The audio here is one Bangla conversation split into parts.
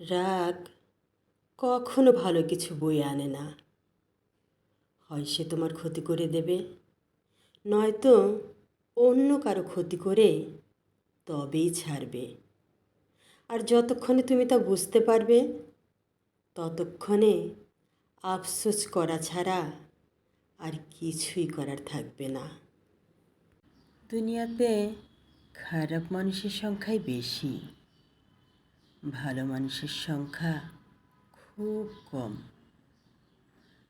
রাগ কখনো ভালো কিছু বয়ে আনে না। হয় সে তোমার ক্ষতি করে দেবে, নয়তো অন্য কারও ক্ষতি করে তবেই ছাড়বে। আর যতক্ষণে তুমি তা বুঝতে পারবে, ততক্ষণে আফসোস করা ছাড়া আর কিছুই করার থাকবে না। দুনিয়াতে খারাপ মানুষের সংখ্যাই বেশি। ভালো মানুষের সংখ্যা খুব কম।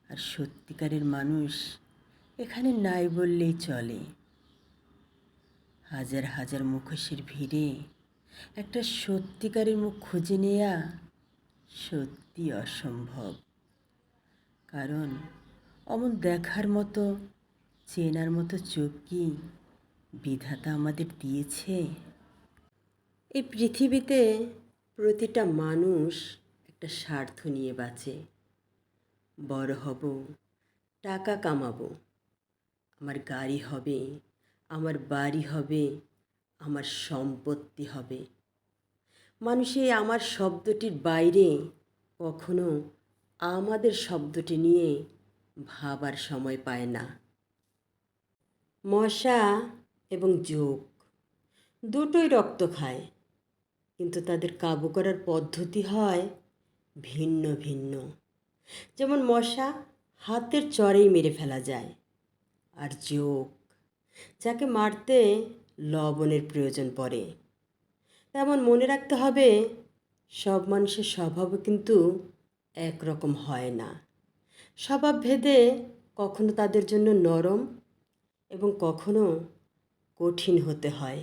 আর সত্যিকারের মানুষ এখানে নাই বললেই চলে। হাজার হাজার মুখোশের ভিড়ে একটা সত্যিকারের মুখ খুঁজে নেয়া সত্যি অসম্ভব। কারণ অমন দেখার মতো, চেনার মতো চোখ কি বিধাতা আমাদের দিয়েছে? এই পৃথিবীতে প্রতিটা মানুষ একটা স্বার্থ নিয়ে বাঁচে। বড় হব, টাকা কামাবো। আমার গাড়ি হবে, আমার বাড়ি হবে, আমার সম্পত্তি হবে। মানুষে আমার শব্দটির বাইরে কখনো আমাদের শব্দটি নিয়ে ভাবার সময় পায় না। মশা এবং যোগ দুটোই রক্ত খায়। কিন্তু তাদের কাবু করার পদ্ধতি হয় ভিন্ন ভিন্ন। যেমন মশা হাতের চরেই মেরে ফেলা যায় আর যোগ যাকে মারতে লবণের প্রয়োজন পড়ে। তেমন মনে রাখতে হবে, সব মানুষের স্বভাবও কিন্তু একরকম হয় না। স্বভাব ভেদে কখনো তাদের জন্য নরম এবং কখনো কঠিন হতে হয়।